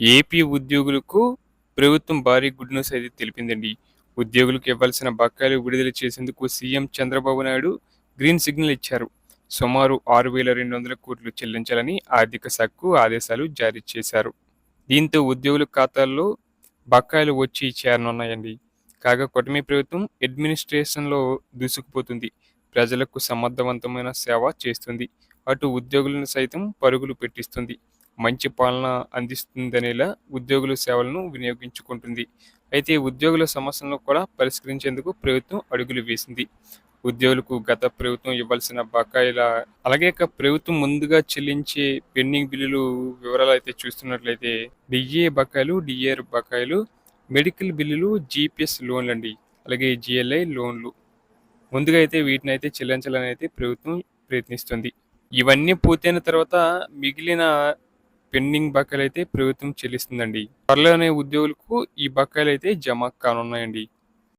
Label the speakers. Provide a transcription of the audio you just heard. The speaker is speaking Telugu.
Speaker 1: ఏపీ ఉద్యోగులకు ప్రభుత్వం భారీ గుడ్ న్యూస్ అయితే తెలిపిందండి. ఉద్యోగులకు ఇవ్వాల్సిన బకాయిలు విడుదల చేసేందుకు CM Chandrababu Naidu green signal ఇచ్చారు. సుమారు ఆరు వేల రెండు వందల కోట్లు చెల్లించాలని ఆర్థిక శాఖకు ఆదేశాలు జారీ చేశారు. దీంతో ఉద్యోగుల ఖాతాల్లో బకాయిలు వచ్చి చేరనున్నాయండి. కాగా కూటమి ప్రభుత్వం అడ్మినిస్ట్రేషన్లో దూసుకుపోతుంది. ప్రజలకు సమర్థవంతమైన సేవ చేస్తుంది. అటు ఉద్యోగులను సైతం పరుగులు పెట్టిస్తుంది. మంచి పాలన అందిస్తుందనేలా ఉద్యోగుల సేవలను వినియోగించుకుంటుంది. అయితే ఉద్యోగుల సమస్యలను కూడా పరిష్కరించేందుకు ప్రభుత్వం అడుగులు వేసింది. ఉద్యోగులకు గత ప్రభుత్వం ఇవ్వాల్సిన బకాయిల అలాగే ప్రభుత్వం ముందుగా చెల్లించే పెండింగ్ బిల్లులు వివరాలు అయితే చూస్తున్నట్లయితే డిఏ బకాయిలు డిఏఆర్ బకాయిలు మెడికల్ బిల్లులు జీపీఎస్ లోన్లు అండి. అలాగే జిఎల్ఐ లోన్లు. ముందుగా అయితే వీటిని అయితే చెల్లించాలని అయితే ప్రభుత్వం ప్రయత్నిస్తుంది. ఇవన్నీ పూర్తయిన తర్వాత మిగిలిన పెండింగ్ బకాయిలు అయితే ప్రభుత్వం చెల్లిస్తుందండి. త్వరలోనే ఉద్యోగులకు ఈ బకాయిలు అయితే జమ కానున్నాయండి.